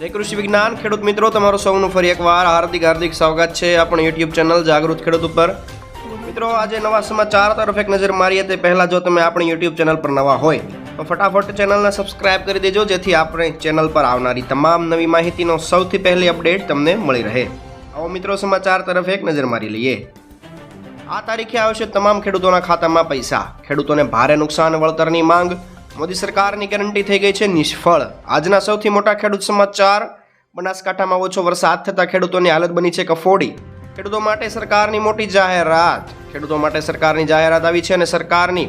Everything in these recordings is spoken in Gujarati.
જય કૃષિ વિજ્ઞાન, ખેડૂત મિત્રો, તમારું સૌનું ફરી એકવાર હાર્દિક હાર્દિક સ્વાગત છે આપણી યુટ્યુબ ચેનલ જાગૃત ખેડૂત ઉપર. મિત્રો, આજે નવા સમાચાર તરફ એક નજર મારીએ તે પહેલાં જો તમે આપણી યુટ્યુબ ચેનલ પર નવા હોય, તો ફટાફટ ચેનલને સબસ્ક્રાઇબ કરી દેજો, જેથી આપણે ચેનલ પર આવનારી તમામ નવી માહિતીનો સૌથી પહેલી અપડેટ તમને મળી રહે. આવો મિત્રો, સમાચાર તરફ એક નજર મારી લઈએ. આ તારીખે આવશે તમામ ખેડૂતોના ખાતામાં પૈસા. ખેડૂતોને ભારે નુકસાન, વળતરની માંગ મોદી સરકારની ગેરંટી થઈ ગઈ છે, નિષ્ફળ. આજના સૌથી મોટા ખેડૂત સમાચાર, બનાસકાંઠામાં ઓછો વરસાદ થતાં ખેડૂતોની હાલત બની છે કફોડી. ખેડૂતો માટે સરકારની મોટી જાહેરાત. ખેડૂતો માટે સરકારની જાહેરાત આવી છે અને સરકારની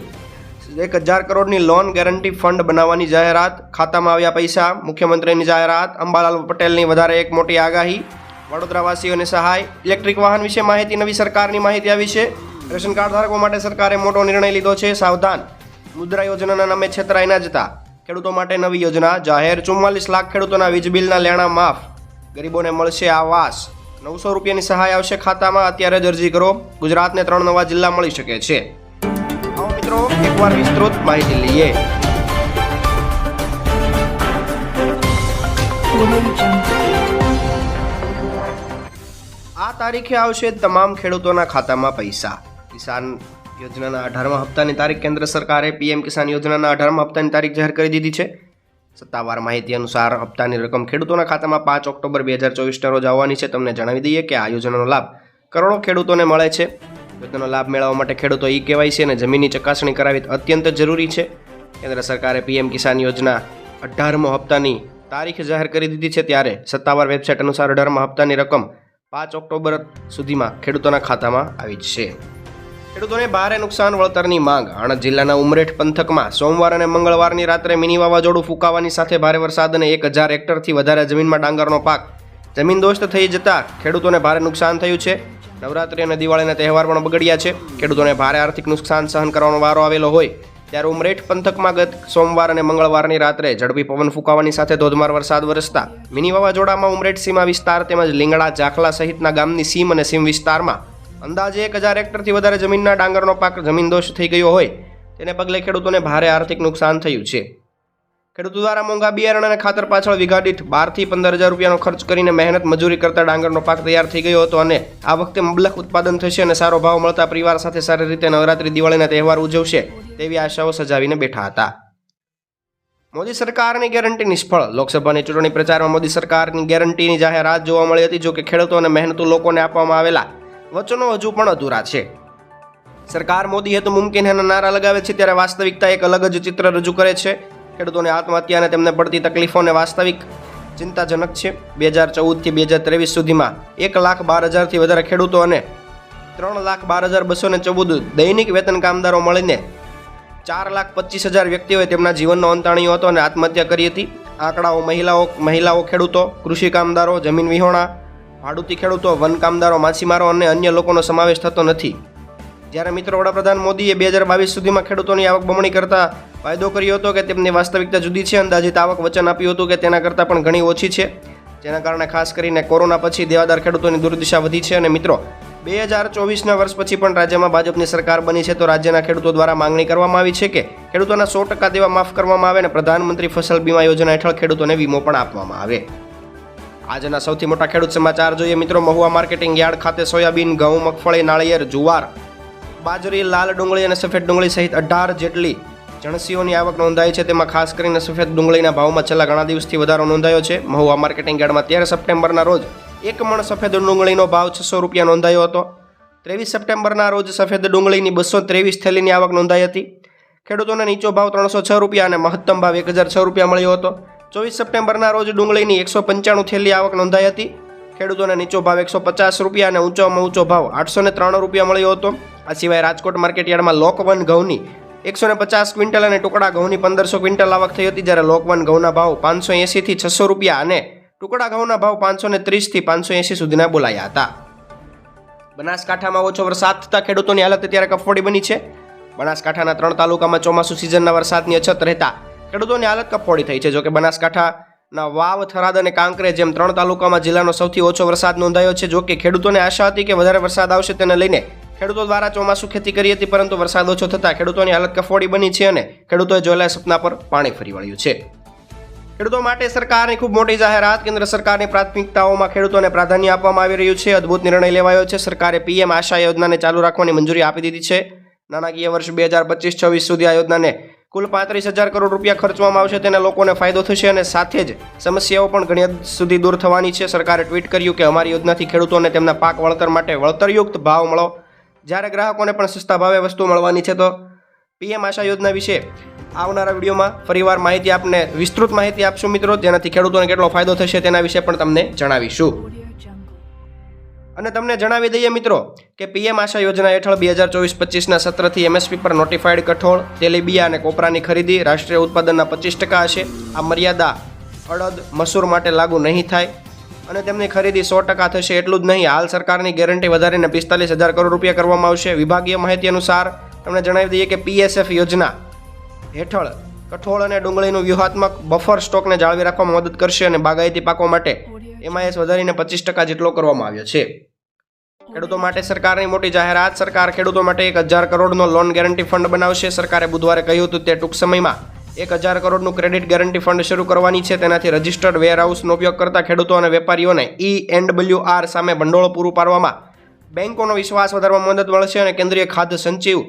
એક હજાર કરોડની લોન ગેરંટી ફંડ બનાવવાની જાહેરાત. ખાતામાં આવ્યા પૈસા. મુખ્યમંત્રીની જાહેરાત. અંબાલાલ પટેલની વધારે એક મોટી આગાહી. વડોદરાવાસીઓને સહાય. ઇલેક્ટ્રિક વાહન વિશે માહિતી. નવી સરકારની માહિતી આવી છે. રેશન કાર્ડ ધારકો માટે સરકારે મોટો નિર્ણય લીધો છે. સાવધાન. મુદ્રા યોજનાના નામે છેતરાઈ ના જતા. ખેડૂતો માટે નવી યોજના, જાહેર ચુમ્માલીસ લાખ ખેડૂતોના વીજ બિલના લેણા માફ. ગરીબોને મળશે આવાસ નવસો રૂપિયાની સહાય આવશે ખાતામાં, અત્યારે જ અરજી કરો. ગુજરાતને ત્રણ નવા જિલ્લા મળી શકે છે. આવો મિત્રો, એકવાર વિસ્તૃત માહિતી લઈએ. આ તારીખે આવશે તમામ ખેડૂતોના ખાતામાં પૈસા. કિસાન યોજનાના અઢારમા હપ્તાની તારીખ કેન્દ્ર સરકારે પીએમ કિસાન યોજનાના અઢારમા હપ્તાની તારીખ જાહેર કરી દીધી છે. સત્તાવાર માહિતી અનુસાર હપ્તાની રકમ ખેડૂતોના ખાતામાં પાંચ ઓક્ટોબર બે હજાર ચોવીસના રોજ આવવાની છે. તમને જણાવી દઈએ કે આ યોજનાનો લાભ કરોડો ખેડૂતોને મળે છે. યોજનાનો લાભ મેળવવા માટે ખેડૂતો ઈ કેવાયસી અને જમીનની ચકાસણી કરાવી અત્યંત જરૂરી છે. કેન્દ્ર સરકારે પીએમ કિસાન યોજના અઢારમો હપ્તાની તારીખ જાહેર કરી દીધી છે ત્યારે સત્તાવાર વેબસાઇટ અનુસાર અઢારમા હપ્તાની રકમ પાંચ ઓક્ટોબર સુધીમાં ખેડૂતોના ખાતામાં આવી જશે ખેડૂતોને ભારે નુકસાન, વળતરની માંગ. આણંદ જિલ્લાના ઉમરેઠ પંથકમાં સોમવાર અને મંગળવારની રાત્રે મિની વાવાઝોડું ફૂંકાવાની સાથે ભારે વરસાદ અને એક હજાર હેક્ટરથી વધારે જમીનમાં ડાંગરનો પાક જમીન દોસ્ત થઈ જતા ખેડૂતોને ભારે નુકસાન થયું છે. નવરાત્રી અને દિવાળીના તહેવાર પણ બગડ્યા છે. ખેડૂતોને ભારે આર્થિક નુકસાન સહન કરવાનો વારો આવેલો હોય ત્યારે ઉમરેઠ પંથકમાં ગત સોમવાર અને મંગળવારની રાત્રે ઝડપી પવન ફૂંકાવાની સાથે ધોધમાર વરસાદ વરસતા મિની વાવાઝોડામાં ઉમરેઠ સીમા વિસ્તાર તેમજ લીંગડા જાખલા સહિતના ગામની સીમ અને સીમ વિસ્તારમાં અંદાજે એક હજાર હેક્ટરથી વધારે જમીનના ડાંગરનો પાક જમીન દોષ થઈ ગયો હોય, તેને પગલે ખેડૂતોને ભારે આર્થિક નુકસાન થયું છે. ખેડૂતો દ્વારા મોંઘા બિયારણ અને ખાતર પાછળ વીઘા બારથી પંદર હજાર રૂપિયાનો ખર્ચ કરીને મહેનત મજૂરી કરતા ડાંગરનો પાક તૈયાર થઈ ગયો હતો અને આ વખતે મબલક ઉત્પાદન થશે અને સારો ભાવ મળતા પરિવાર સાથે સારી રીતે નવરાત્રી, દિવાળીના તહેવાર ઉજવશે તેવી આશાઓ સજાવીને બેઠા હતા. મોદી સરકારની ગેરંટી નિષ્ફળ. લોકસભાની ચૂંટણી પ્રચારમાં મોદી સરકારની ગેરંટીની જાહેરાત જોવા મળી હતી જો કે ખેડૂતો અને મહેનતુ લોકોને આપવામાં આવેલા વચનો હજુ પણ અધૂરા છે. સરકાર મોદી હેતુ મુમકિન હેના નારા લગાવે છે ત્યારે વાસ્તવિકતા એક અલગ જ ચિત્ર રજૂ કરે છે. ખેડૂતોને આત્મહત્યા અને તેમને પડતી તકલીફોને વાસ્તવિક ચિંતાજનક છે. બે હજાર ચૌદથી બે હજાર ત્રેવીસ સુધીમાં એક લાખ બાર હજારથી વધારે ખેડૂતો અને ત્રણ લાખ બાર હજાર બસો ને ચૌદ દૈનિક વેતન કામદારો મળીને ચાર લાખ પચીસ હજાર વ્યક્તિઓએ તેમના જીવનનો અંત આણ્યો હતો અને આત્મહત્યા કરી હતી. આંકડાઓ મહિલાઓ મહિલાઓ ખેડૂતો, કૃષિ કામદારો, જમીન વિહોણા ભાડુતી ખેડૂતો વન કામદારો માછીમારો અને અન્ય લોકોનો સમાવેશ થતો નથી. જ્યારે મિત્રો વડાપ્રધાન મોદીએ બે હજાર બાવીસ સુધીમાં ખેડૂતોની આવક બમણી કરતા વાયદો કર્યો હતો કે તેમની વાસ્તવિકતા જુદી છે, અંદાજિત આવક વચન આપ્યું હતું કે તેના કરતાં પણ ઘણી ઓછી છે. જેના કારણે ખાસ કરીને કોરોના પછી દેવાદાર ખેડૂતોની દુર્દશા વધી છે અને મિત્રો, બે હજાર ચોવીસના વર્ષ પછી પણ રાજ્યમાં ભાજપની સરકાર બની છે, તો રાજ્યના ખેડૂતો દ્વારા માંગણી કરવામાં આવી છે કે ખેડૂતોના સો ટકા દેવા માફ કરવામાં આવે અને પ્રધાનમંત્રી ફસલ બીમા યોજના હેઠળ ખેડૂતોને વીમો પણ આપવામાં આવે. આજના સૌથી મોટા ખેડૂત સમાચાર જોઈએ મિત્રો. મહુવા માર્કેટિંગ યાર્ડ ખાતે સોયાબીન, ઘઉં, મગફળી, નાળિયેર, જુવાર, બાજરી, લાલ ડુંગળી અને સફેદ ડુંગળી સહિત અઢાર જેટલી જણસીઓની આવક નોંધાઈ છે. તેમાં ખાસ કરીને સફેદ ડુંગળીના ભાવમાં છેલ્લા ઘણા દિવસથી વધારો નોંધાયો છે. મહુવા માર્કેટિંગ યાર્ડમાં તેર સપ્ટેમ્બરના રોજ એક મણ સફેદ ડુંગળીનો ભાવ છસો રૂપિયા નોંધાયો હતો. ત્રેવીસ સપ્ટેમ્બરના રોજ સફેદ ડુંગળીની બસો ત્રેવીસ થેલીની આવક નોંધાઈ હતી. ખેડૂતોને નીચો ભાવ ત્રણસો છ રૂપિયા અને મહત્તમ ભાવ એક હજાર છ રૂપિયા મળ્યો હતો. ચોવીસ સપ્ટેમ્બરના રોજ ડુંગળીની એકસો પંચાણું થેલી આવક નોંધાઈ હતી. ખેડૂતોને નીચો ભાવ એકસો પચાસ રૂપિયા અને ઊંચોમાં ઊંચો ભાવ આઠસો ને ત્રાણું રૂપિયા મળ્યો હતો. આ સિવાય રાજકોટ માર્કેટયાર્ડમાં લોકવન ઘઉંની એકસો ને પચાસ ક્વિન્ટલ અને ટુકડા ઘઉંની પંદરસો ક્વિન્ટલ આવક થઈ હતી જ્યારે લોકવન ઘઉંના ભાવ પાંચસો એંસીથી છસો રૂપિયા અને ટુકડા ઘઉંના ભાવ પાંચસો ને ત્રીસથી પાંચસો એંસી સુધીના બોલાયા હતા. બનાસકાંઠામાં ઓછો વરસાદ થતાં ખેડૂતોની હાલત અત્યારે કફોડી બની છે. બનાસકાંઠાના ત્રણ તાલુકામાં ચોમાસુ સિઝનના વરસાદની અછત રહેતા ખેડૂતોની હાલત કફોડી થઈ છે. જોકે બનાસકાંઠાના વાવ, થરાદ અને કાંકરે જેમ ત્રણ તાલુકામાં જિલ્લાનો સૌથી ઓછો વરસાદ નોંધાયો છે. જોકે ખેડૂતોને આશા હતી કે વધારે વરસાદ આવશે તેને લઈને ખેડૂતો દ્વારા ચોમાસુ ખેતી કરી હતી, પરંતુ વરસાદ ઓછો થતાં ખેડૂતોની હાલત કફોડી બની છે અને ખેડૂતોએ જોયેલા સપના પર પાણી ફરી વળ્યું છે. ખેડૂતો માટે સરકારની ખૂબ મોટી જાહેરાત, કેન્દ્ર સરકારની પ્રાથમિકતાઓમાં ખેડૂતોને પ્રાધાન્ય આપવામાં આવી રહ્યું છે. અદ્ભુત નિર્ણય લેવાયો છે. સરકારે પીએમ આશા યોજનાને ચાલુ રાખવાની મંજૂરી આપી દીધી છે. નાણાકીય વર્ષ બે હજાર પચીસ છવ્વીસ સુધી આ યોજનાને કુલ પાંત્રીસ હજાર કરોડ રૂપિયા ખર્ચવામાં આવશે તેને લોકોને ફાયદો થશે અને સાથે જ સમસ્યાઓ પણ ઘણી હદ સુધી દૂર થવાની છે. સરકારે ટ્વીટ કર્યું કે અમારી યોજનાથી ખેડૂતોને તેમના પાક વળતર માટે વળતરયુક્ત ભાવ મળો. જ્યારે ગ્રાહકોને પણ સસ્તા ભાવે વસ્તુ મળવાની છે તો પીએમ આશા યોજના વિશે આવનારા વિડીયોમાં ફરીવાર માહિતી આપને વિસ્તૃત માહિતી આપશું મિત્રો. જેનાથી ખેડૂતોને કેટલો ફાયદો થશે તેના વિશે પણ તમને જણાવીશું. અને તમને જણાવી દઈએ મિત્રો કે પીએમ આશા યોજના હેઠળ બે હજાર ચોવીસ પચીસના સત્રથી એમએસપી પર નોટિફાઈડ કઠોળ તેલીબિયા અને કોપરાની ખરીદી રાષ્ટ્રીય ઉત્પાદનના પચીસ ટકા હશે. આ મર્યાદા અડદ મસૂર માટે લાગુ નહીં થાય અને તેમની ખરીદી સો ટકા થશે એટલું જ નહીં. હાલ સરકારની ગેરંટી વધારીને પિસ્તાલીસ હજાર કરોડ રૂપિયા કરવામાં આવશે. વિભાગીય માહિતી અનુસાર તમને જણાવી દઈએ કે પીએસએફ યોજના હેઠળ કઠોળ અને ડુંગળીનું વ્યૂહાત્મક બફર સ્ટોકને જાળવી રાખવામાં મદદ કરશે અને બાગાયતી પાકો માટે એમઆઈએસ વધારીને પચીસ ટકા જેટલો કરવામાં આવ્યો છે. ખેડૂતો માટે સરકારની મોટી જાહેરાત. સરકાર ખેડૂતો માટે એક હજાર કરોડનો લોન ગેરંટી ફંડ બનાવશે. સરકારે બુધવારે કહ્યું હતું, તે ટૂંક સમયમાં એક હજાર કરોડનું ક્રેડિટ ગેરંટી ફંડ શરૂ કરવાની છે. તેનાથી રજિસ્ટર્ડ વેરહાઉસનો ઉપયોગ કરતા ખેડૂતો અને વેપારીઓને ઈ એન્ડ ડબલ્યુ આર સામે ભંડોળ પૂરું પાડવામાં બેંકોનો વિશ્વાસ વધારવામાં મદદ મળશે. અને કેન્દ્રીય ખાદ્ય સંચિવ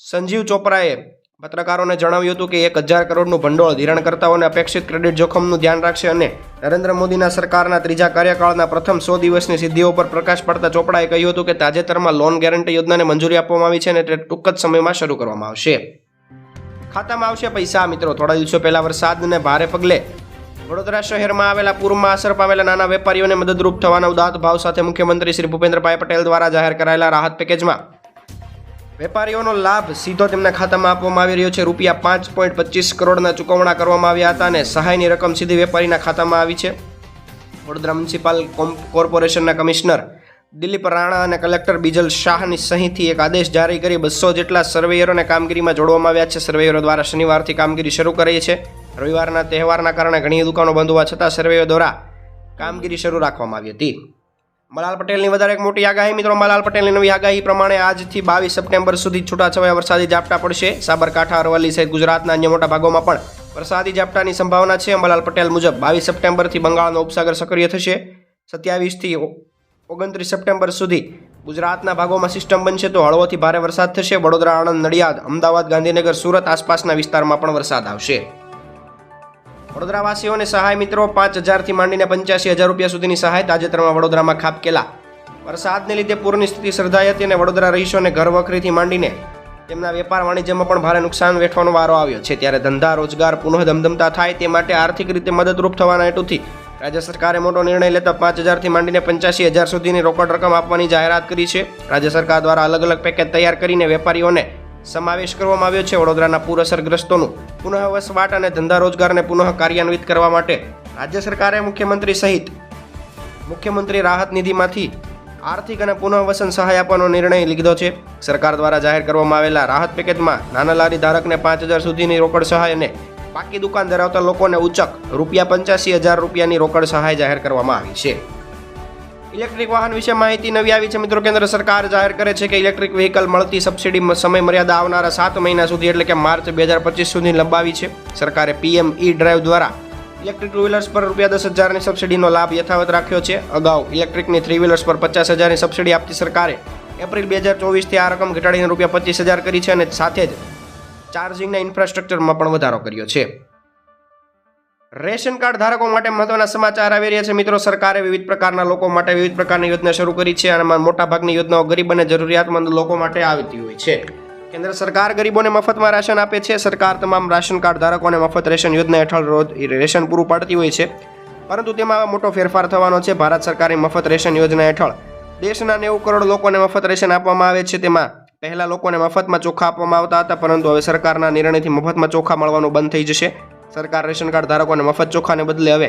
સંજીવ ચોપરાએ પત્રકારોને જણાવ્યું હતું કે એક હજાર કરોડનું ભંડોળ ધિરાણકર્તાઓને અપેક્ષિત ક્રેડિટ જોખમનું ધ્યાન રાખશે અને નરેન્દ્ર મોદીના સરકારના ત્રીજા કાર્યકાળના પ્રથમ સો દિવસની સિદ્ધિઓ પર પ્રકાશ પડતા ચોપડાએ કહ્યું હતું કે તાજેતરમાં લોન ગેરંટી યોજનાને મંજૂરી આપવામાં આવી છે અને તે ટૂંક જ સમયમાં શરૂ કરવામાં આવશે. ખાતામાં આવશે પૈસા. મિત્રો, થોડા દિવસો પહેલા વરસાદને ભારે પગલે વડોદરા શહેરમાં આવેલા પૂરમાં અસર પામેલા નાના વેપારીઓને મદદરૂપ થવાના ઉદાત ભાવ સાથે મુખ્યમંત્રી શ્રી ભૂપેન્દ્રભાઈ પટેલ દ્વારા જાહેર કરાયેલા રાહત પેકેજમાં વેપારીઓનો લાભ સીધો તેમના ખાતામાં આપવામાં આવી રહ્યો છે. રૂપિયા પાંચ પોઈન્ટ પચીસ કરોડના ચૂકવણા કરવામાં આવ્યા હતા અને સહાયની રકમ સીધી વેપારીના ખાતામાં આવી છે. વડોદરા મ્યુનિસિપલ કોર્પોરેશનના કમિશનર દિલીપ રાણા અને કલેક્ટર બીજલ શાહની સહીથી એક આદેશ જારી કરી બસો જેટલા સર્વેયરોને કામગીરીમાં જોડવામાં આવ્યા છે. સર્વેયરો દ્વારા શનિવારથી કામગીરી શરૂ કરી છે રવિવારના તહેવારના કારણે ઘણી દુકાનો બંધ હોવા છતાં સર્વેયરો દ્વારા કામગીરી શરૂ રાખવામાં આવી હતી. મલાલ પટેલની વધારે એક મોટી આગાહી. મિત્રો, મલાલ પટેલની નવી આગાહી પ્રમાણે આજથી બાવીસ સપ્ટેમ્બર સુધી છૂટાછવાયા વરસાદી ઝાપટા પડશે. સાબરકાંઠા, અરવલ્લી સહિત ગુજરાતના અન્ય મોટા ભાગોમાં પણ વરસાદી ઝાપટાની સંભાવના છે. મલાલ પટેલ મુજબ બાવીસ સપ્ટેમ્બરથી બંગાળનો ઉપસાગર સક્રિય થશે. સત્યાવીસથી ઓગણત્રીસ સપ્ટેમ્બર સુધી ગુજરાતના ભાગોમાં સિસ્ટમ બનશે તો હળવોથી ભારે વરસાદ થશે. વડોદરા, આણંદ, નડિયાદ, અમદાવાદ, ગાંધીનગર, સુરત આસપાસના વિસ્તારમાં પણ વરસાદ આવશે. વડોદરાવાસીઓને સહાય મિત્રો પાંચ હજારથી માંડીને પંચ્યાસી હજાર રૂપિયા સુધીની સહાય તાજેતરમાં વડોદરામાં ખાબકેલા. વરસાદને લીધે પૂરની સ્થિતિ સર્જાઈ હતી અને વડોદરા રહીશોને ઘર વખરીથી માંડીને તેમના વેપાર વાણિજ્યમાં પણ ભારે નુકસાન વેઠવાનો વારો આવ્યો છે. ત્યારે ધંધા, રોજગાર પુનઃ ધમધમતા થાય તે માટે આર્થિક રીતે મદદરૂપ થવાના હેતુથી રાજ્ય સરકારે મોટો નિર્ણય લેતા પાંચ હજારથી માંડીને પંચ્યાસી હજાર સુધીની રોકડ રકમ આપવાની જાહેરાત કરી છે. રાજ્ય સરકાર દ્વારા અલગ અલગ પેકેજ તૈયાર કરીને વેપારીઓને સમાવેશ કરવામાં આવ્યો છે વડોદરાના પૂર અસરગ્રસ્તોનું. પુનઃ વસવાટ અને ધંધા રોજગારને પુનઃ કાર્યાન્વિત કરવા માટે રાજ્ય સરકારે મુખ્યમંત્રી સહિત મુખ્યમંત્રી રાહત નિધિમાંથી આર્થિક અને પુનઃવસન સહાય આપવાનો નિર્ણય લીધો છે. સરકાર દ્વારા જાહેર કરવામાં આવેલા રાહત પેકેજમાં નાના લારી ધારકને પાંચ હજાર સુધીની રોકડ સહાય અને પાકી દુકાન ધરાવતા લોકોને ઉચક રૂપિયા પંચ્યાસી હજાર રૂપિયાની રોકડ સહાય જાહેર કરવામાં આવી છે. ઇલેક્ટ્રિક વાહન વિશે માહિતી નવી આવી છે. મિત્રો, કેન્દ્ર સરકાર જાહેર કરે છે કે ઇલેક્ટ્રિક વ્હીકલ મળતી સબસિડી સમય મર્યાદા આવનારા સાત મહિના સુધી, એટલે કે માર્ચ બે હજાર પચીસ સુધી લંબાવી છે. સરકારે પીએમ ઈ ડ્રાઈવ દ્વારા ઇલેક્ટ્રિક ટુ વ્હીલર્સ પર રૂપિયા દસ હજારની સબસિડીનો લાભ યથાવત રાખ્યો છે. અગાઉ ઇલેક્ટ્રિકની થ્રી વ્હીલર્સ પર પચાસ હજારની સબસિડી આપતી સરકારે એપ્રિલ બે હજાર ચોવીસથી આ રકમ ઘટાડીને રૂપિયા પચીસ હજાર કરી છે અને સાથે જ ચાર્જિંગના ઇન્ફ્રાસ્ટ્રક્ચરમાં પણ વધારો કર્યો છે. રેશન કાર્ડ ધારકો માટે મહત્વના સમાચાર આવી રહ્યા છે. મિત્રો, સરકારે વિવિધ પ્રકારના લોકો માટે વિવિધ પ્રકારની યોજના શરૂ કરી છે અને મોટાભાગની યોજનાઓ ગરીબ અને જરૂરિયાતમંદ લોકો માટે આવતી હોય છે. કેન્દ્ર સરકાર ગરીબોને મફતમાં રાશન આપે છે. સરકાર તમામ રાશન કાર્ડ ધારકોને મફત રેશન યોજના હેઠળ રોજ રેશન પૂરું પાડતી હોય છે. પરંતુ તેમાં મોટો ફેરફાર થવાનો છે. ભારત સરકારની મફત રેશન યોજના હેઠળ દેશના નેવું કરોડ લોકોને મફત રેશન આપવામાં આવે છે. તેમાં પહેલાં લોકોને મફતમાં ચોખા આપવામાં આવતા હતા, પરંતુ હવે સરકારના નિર્ણયથી મફતમાં ચોખા મળવાનું બંધ થઈ જશે. સરકાર રેશન કાર્ડ ધારકોને મફત ચોખાને બદલે હવે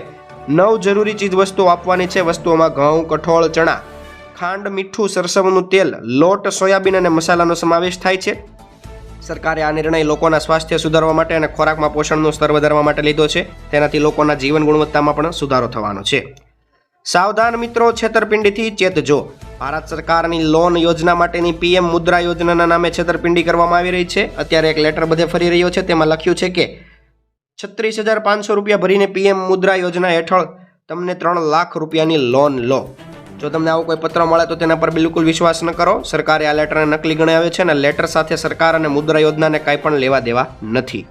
નવ જરૂરી ચીજ વસ્તુઓ આપવાની છે. વસ્તુઓમાં ઘઉં, કઠોળ, ચણા, ખાંડ, મીઠું, સરસવનું તેલ, લોટ, સોયાબીન અને મસાલાનો સમાવેશ થાય છે. સરકારે આ નિર્ણય લોકોના સ્વાસ્થ્ય સુધારવા માટે અને ખોરાકમાં પોષણનું સ્તર વધારવા માટે લીધો છે. તેનાથી લોકોના જીવન ગુણવત્તામાં પણ સુધારો થવાનો છે. સાવધાન મિત્રો, છેતરપિંડીથી ચેતજો ભારત સરકારની લોન યોજના માટેની પીએમ મુદ્રા યોજનાના નામે છેતરપિંડી કરવામાં આવી રહી છે. અત્યારે એક લેટર બધે ફરી રહ્યો છે. તેમાં લખ્યું છે કે છત્રીસ હજાર પાંચસો રૂપિયા ભરીને પીએમ મુદ્રા યોજના હેઠળ તમને ત્રણ લાખ રૂપિયાની લોન લો. જો તમને આવો કોઈ પત્ર મળે તો તેના પર બિલકુલ વિશ્વાસ ન કરો. સરકારે આ લેટરને નકલી ગણાવ્યો છે અને લેટર સાથે સરકાર અને મુદ્રા યોજનાને કાંઈ પણ લેવા દેવા નથી.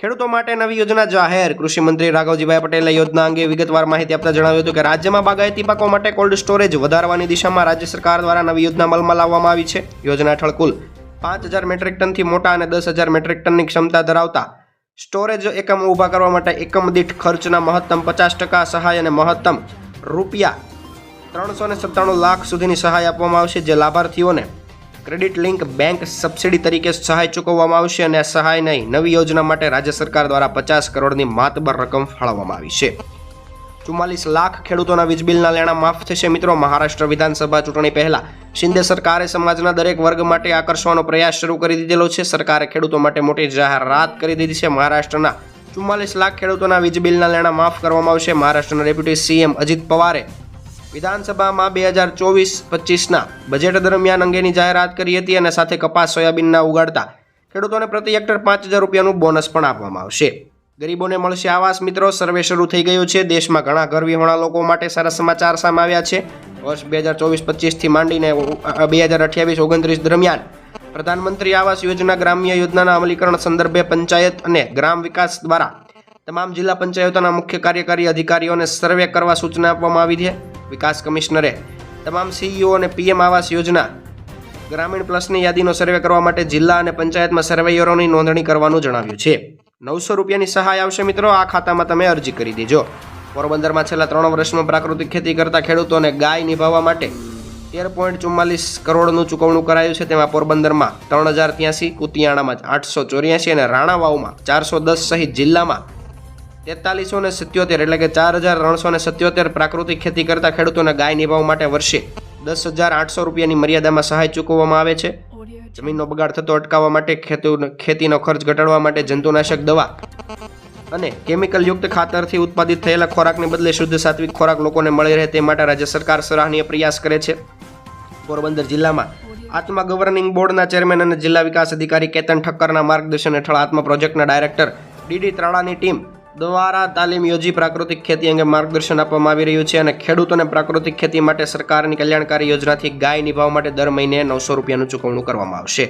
ખેડૂતો માટે નવી યોજના જાહેર. કૃષિ મંત્રી રાઘવજીભાઈ પટેલે યોજના અંગે વિગતવાર માહિતી આપતા જણાવ્યું હતું કે રાજ્યમાં બાગાયતી પાકો માટે કોલ્ડ સ્ટોરેજ વધારવાની દિશામાં રાજ્ય સરકાર દ્વારા નવી યોજના અમલમાં લાવવામાં આવી છે. યોજના હેઠળ કુલ પાંચ હજાર મેટ્રિક ટનથી મોટા અને દસ હજાર મેટ્રિક ટનની ક્ષમતા ધરાવતા સ્ટોરેજ એકમ ઊભા કરવા માટે એકમ દીઠ ખર્ચના મહત્તમ પચાસ ટકા સહાય અને મહત્તમ રૂપિયા ત્રણસો ને સત્તાણું લાખ સુધીની સહાય આપવામાં આવશે, જે લાભાર્થીઓને ક્રેડિટ લિંક બેંક સબસિડી તરીકે સહાય ચૂકવવામાં આવશે અને સહાય નહીં, નવી યોજના માટે રાજ્ય સરકાર દ્વારા પચાસ કરોડની માતબર રકમ ફાળવવામાં આવી છે. ચુમ્માલીસ લાખ ખેડૂતોના વીજ બિલના લેણા માફ થશે મિત્રો. મહારાષ્ટ્ર વિધાનસભા ચૂંટણી પહેલા શિંદે સરકારે સમાજના દરેક વર્ગ માટે આકર્ષવાનો પ્રયાસ શરૂ કરી દીધેલો છે. સરકારે ખેડૂતો માટે મોટી જાહેરાત કરી દીધી છે. મહારાષ્ટ્રના ચુમ્માલીસ લાખ ખેડૂતોના વીજ બિલના લેણા માફ કરવામાં આવશે. મહારાષ્ટ્રના ડેપ્યુટી સીએમ અજીત પવારે વિધાનસભામાં બે હજાર ચોવીસ પચીસના બજેટ દરમિયાન અંગેની જાહેરાત કરી હતી અને સાથે કપાસ, સોયાબીનના ઉગાડતા ખેડૂતોને પ્રતિ હેક્ટર પાંચ હજાર રૂપિયાનું બોનસ પણ આપવામાં આવશે. ગરીબોને મળશે આવાસ. મિત્રો, સર્વે શરૂ થઈ ગયો છે. દેશમાં ઘણા ઘર વિહોણા લોકો માટે સારા સમાચાર સામે આવ્યા છે. વર્ષ બે હજાર ચોવીસ પચીસથી માંડીને બે હજાર અઠ્યાવીસ ઓગણત્રીસ દરમિયાન પ્રધાનમંત્રી આવાસ યોજના ગ્રામ્ય યોજનાના અમલીકરણ સંદર્ભે પંચાયત અને ગ્રામ વિકાસ દ્વારા તમામ જિલ્લા પંચાયતોના મુખ્ય કાર્યકારી અધિકારીઓને સર્વે કરવા સૂચના આપવામાં આવી છે. વિકાસ કમિશનરે તમામ સીઈઓ અને પીએમ આવાસ યોજના ગ્રામીણ પ્લસની યાદીનો સર્વે કરવા માટે જિલ્લા અને પંચાયતમાં સર્વેયરોની નોંધણી કરવાનું જણાવ્યું છે. નવસો રૂપિયાની સહાય આવશે મિત્રો. આ ખાતામાં તમે અરજી કરી દેજો. પોરબંદરમાં છેલ્લા ત્રણ વર્ષમાં પ્રાકૃતિક ખેતી કરતા ખેડૂતોને ગાય નિભાવવા માટે તેર પોઈન્ટ ચુમ્માલીસ કરોડનું ચૂકવણું કરાયું છે. તેમાં પોરબંદરમાં ત્રણ હજાર ત્યાંસી, કુતિયાણામાં આઠસો ચોર્યાસી અને રાણાવાવમાં ચારસો દસ સહિત જિલ્લામાં તેતાલીસો ને સત્યોતેર એટલે કે ચાર હજાર ત્રણસો ને સિત્યોતેર પ્રાકૃતિક ખેતી કરતા ખેડૂતોને ગાય નિભાવવા માટે વર્ષે દસ હજાર આઠસો રૂપિયાની મર્યાદામાં સહાય ચૂકવવામાં આવે છે. જમીનનો બગાડ થતો અટકાવવા માટે ખેતુ ખેતીનો ખર્ચ ઘટાડવા માટે જંતુનાશક દવા અને કેમિકલ યુક્ત ખાતરથી ઉત્પાદિત થયેલા ખોરાકને બદલે શુદ્ધ સાત્વિક ખોરાક લોકોને મળી રહે તે માટે રાજ્ય સરકાર સરાહનીય પ્રયાસ કરે છે. પોરબંદર જિલ્લામાં આત્મા ગવર્નિંગ બોર્ડના ચેરમેન અને જિલ્લા વિકાસ અધિકારી કેતન ઠક્કરના માર્ગદર્શન હેઠળ આત્મા પ્રોજેક્ટના ડાયરેક્ટર ડીડી ત્રાળાની ટીમ દ્વારા તાલીમ યોજી પ્રાકૃતિક ખેતી અંગે માર્ગદર્શન આપવામાં આવી રહ્યું છે અને ખેડૂતોને પ્રાકૃતિક ખેતી માટે સરકારની કલ્યાણકારી યોજનાથી ગાય નિભાવવા માટે દર મહિને નવસો રૂપિયાનું ચૂકવણું કરવામાં આવશે.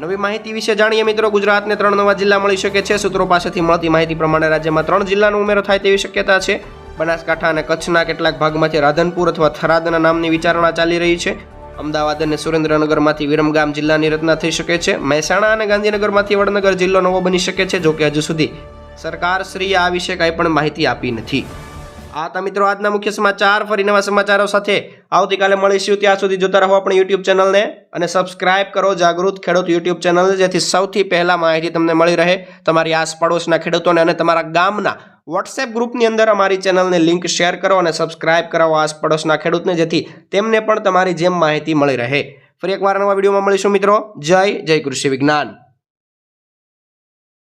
નવી માહિતી વિશે જાણીએ મિત્રો, ગુજરાતને ત્રણ નવા જિલ્લા મળી શકે છે. સૂત્રો પાસેથી મળતી માહિતી પ્રમાણે રાજ્યમાં ત્રણ જિલ્લાનો ઉમેરો થાય તેવી શક્યતા છે. બનાસકાંઠા અને કચ્છના કેટલાક ભાગમાંથી રાધનપુર અથવા થરાદના નામની વિચારણા ચાલી રહી છે. અમદાવાદ અને સુરેન્દ્રનગરમાંથી વિરમગામ જિલ્લાની રચના થઈ શકે છે. મહેસાણા અને ગાંધીનગરમાંથી વડનગર જિલ્લો નવો બની શકે છે, જોકે હજુ સુધી સરકાર શ્રી આ વિશે કંઈ પણ માહિતી આપી નથી. આ હતા મિત્રો આજના મુખ્ય સમાચાર. ફરી નવા સમાચારો સાથે આવતીકાલે મળીશું. ત્યાં સુધી જોતા રહો આપણી યુટ્યુબ ચેનલને અને સબસ્ક્રાઇબ કરો. જાગૃત ખેડૂત યુટ્યુબ ચેનલ જેથી સૌથી પહેલાં માહિતી તમને મળી રહે તમારી આસપાડોશના ખેડૂતોને અને તમારા ગામના વોટ્સએપ ગ્રુપની અંદર અમારી ચેનલને લિંક શેર કરો અને સબસ્ક્રાઇબ કરાવો આસપડોશના ખેડૂતને જેથી તેમને પણ તમારી જેમ માહિતી મળી રહે. ફરી એકવાર નવા વિડીયોમાં મળીશું મિત્રો. જય જય કૃષિ વિજ્ઞાન.